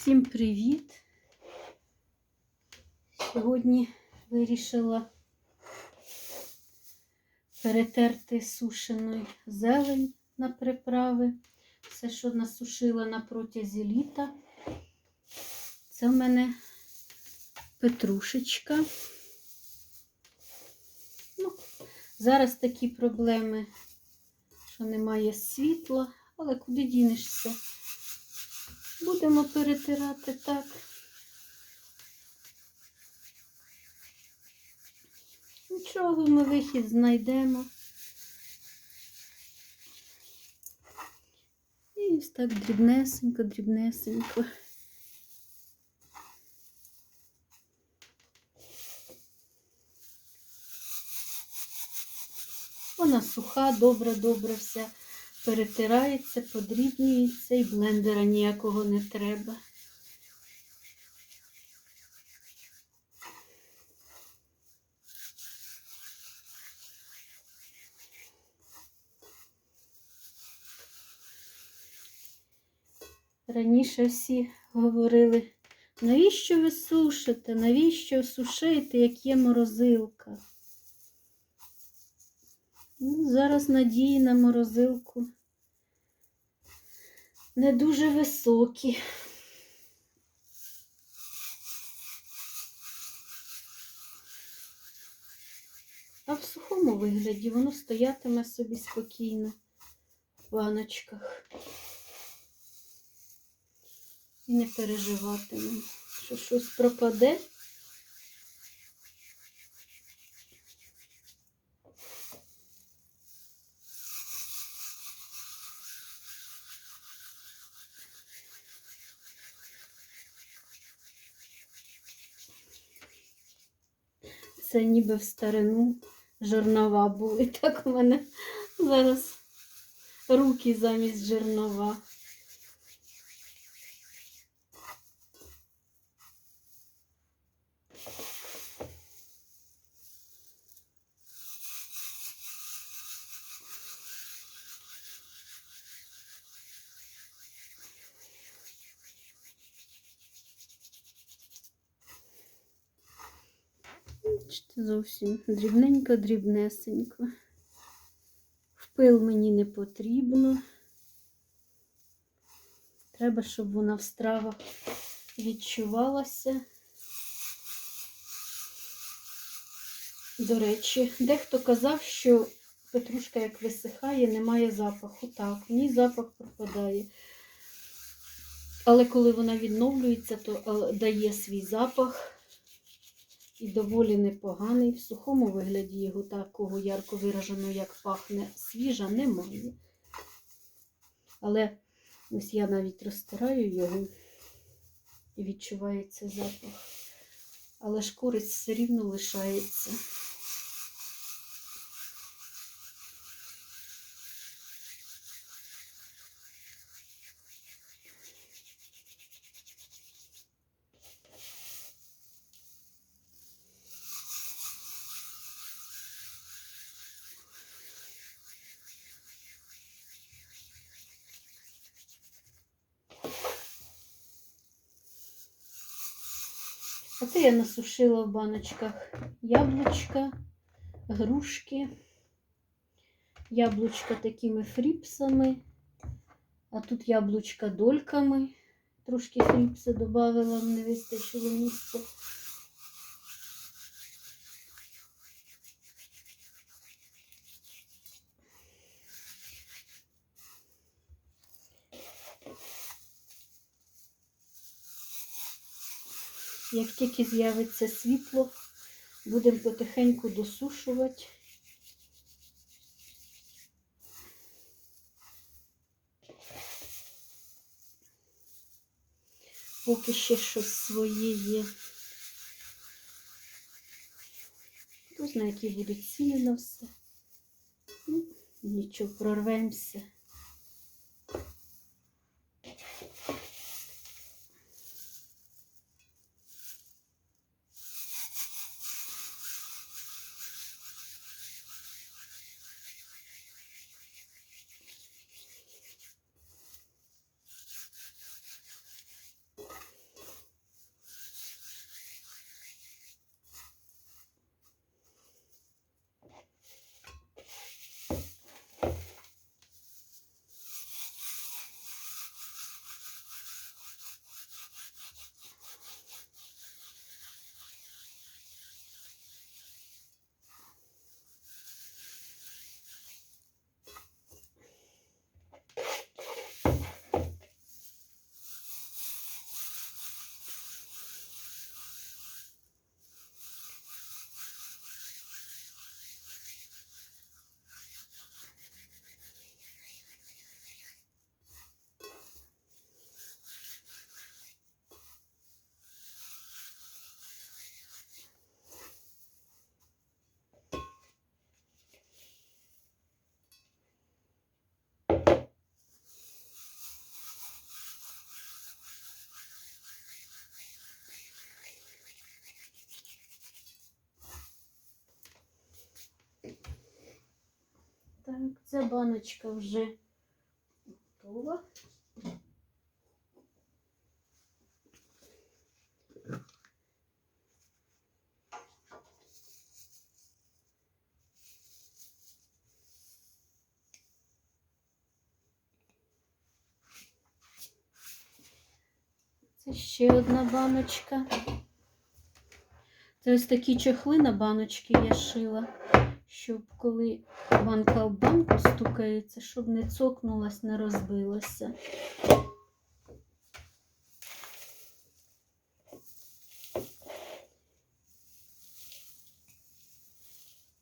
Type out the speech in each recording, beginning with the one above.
Всім привіт! Сьогодні вирішила перетерти сушену зелень на приправи. Все, що насушила на протязі літа. Це в мене петрушечка. Ну, зараз такі проблеми, що немає світла, але куди дінешся? Будемо перетирати так. Нічого, ми вихід знайдемо. І ось так дрібнесенько, дрібнесенько. Вона суха, добре, добре вся перетирається, подрібнюється і блендера ніякого не треба. Раніше всі говорили, навіщо ви сушите, навіщо сушити, як є морозилка? Ну, зараз надії на морозилку не дуже високі. А в сухому вигляді воно стоятиме собі спокійно в баночках. І не переживатиме, що щось пропаде. Це ніби в старину жернова були. Так у мене зараз руки замість жернова. Бачите, зовсім дрібненько, дрібнесенько. Впил мені не потрібно. Треба, щоб вона в стравах відчувалася. До речі, дехто казав, що петрушка, як висихає, немає запаху. Так, в ній запах пропадає. Але коли вона відновлюється, то е, дає свій запах і доволі непоганий. В сухому вигляді його такого ярко вираженого, як пахне свіжа, немає. Але ось я навіть розтираю його і відчувається запах. Але ж користь все рівно лишається. А це я насушила в баночках яблучка, грушки, яблучка такими фріпсами, а тут яблучка дольками. Трошки фріпси додавила, не вистачило місця. Як тільки з'явиться світло, будемо потихеньку досушувати. Поки ще щось своє є. Хто знає, які будуть ціни на все. Ну, нічого, прорвемося. Ця баночка вже готова. Це ще одна баночка. Це ось такі чохли на баночки я шила, щоб коли банка в банку стукається, щоб не цокнулась, не розбилася.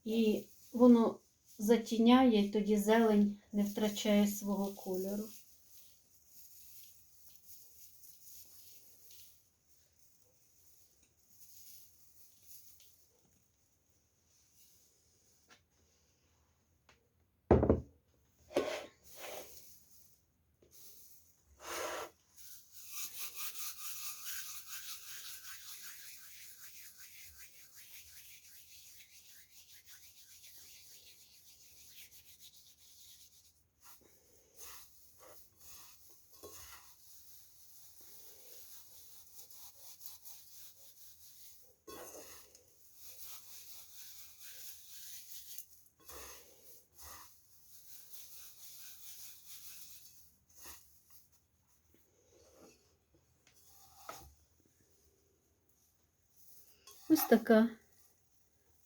І воно затіняє, і тоді зелень не втрачає свого кольору. Ось така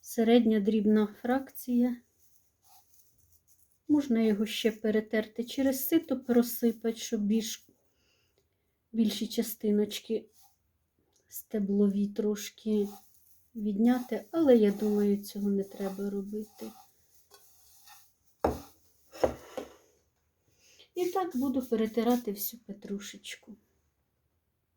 середня дрібна фракція. Можна його ще перетерти через сито, просипати, щоб більш, більші частиночки стеблові трошки відняти, але я думаю, цього не треба робити. І так буду перетирати всю петрушечку.